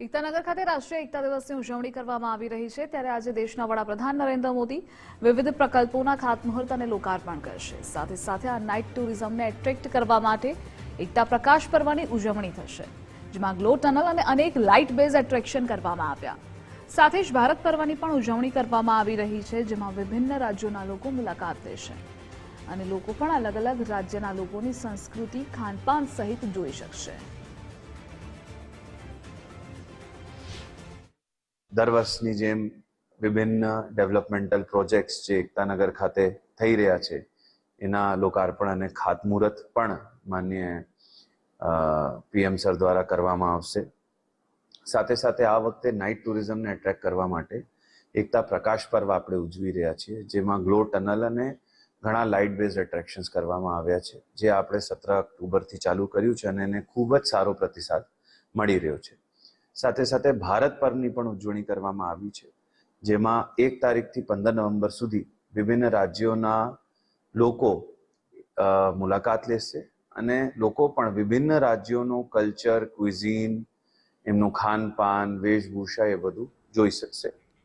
એકતાનગર ખાતે રાષ્ટ્રીય એકતા દિવસની ઉજવણી કરવામાં આવી રહી છે. ત્યારે આજે દેશના વડાપ્રધાન નરેન્દ્ર મોદી વિવિધ પ્રકલ્પોના ખાતમુહૂર્ત અને લોકાર્પણ કરશે. સાથે સાથે આ નાઇટ ટુરિઝમને એટ્રેક્ટ કરવા માટે એકતા પ્રકાશ પર્વની ઉજવણી થશે, જેમાં ગ્લો ટનલ અને અનેક લાઇટ બેઝ એટ્રેક્શન કરવામાં આવ્યા. સાથે જ ભારત પર્વની પણ ઉજવણી કરવામાં આવી રહી છે, જેમાં વિભિન્ન રાજ્યોના લોકો મુલાકાત લેશે અને લોકો પણ અલગ અલગ રાજ્યના લોકોની સંસ્કૃતિ, ખાનપાન સહિત જોઈ શકશે. દર વર્ષની જેમ વિભિન્ન ડેવલપમેન્ટલ પ્રોજેક્ટ્સ જે એકતાનગર ખાતે થઈ રહ્યા છે, એના લોકાર્પણ અને ખાતમુહૂર્ત પણ માન્ય પીએમ સર દ્વારા કરવામાં આવશે. સાથે સાથે આ વખતે નાઇટ ટુરિઝમને એટ્રેક્ટ કરવા માટે એકતા પ્રકાશ પર્વ આપણે ઉજવી રહ્યા છીએ, જેમાં ગ્લો ટનલ અને ઘણા લાઇટ બેઝ એટ્રેક્શન્સ કરવામાં આવ્યા છે, જે આપણે સત્તર ઓક્ટોબરથી ચાલુ કર્યું છે અને એને ખૂબ જ સારો પ્રતિસાદ મળી રહ્યો છે. સાથે સાથે ભારત પરની પણ ઉજવણી કરવામાં આવી છે. જેમાં એક તારીખથી પંદર નવેમ્બર સુધી વિભિન્ન રાજ્યોના લોકો મુલાકાત લેશે અને લોકો પણ વિભિન્ન રાજ્યોનું કલ્ચર ક્વિઝિન એમનું ખાનપાન, વેશભૂષા એ બધું જોઈ શકશે.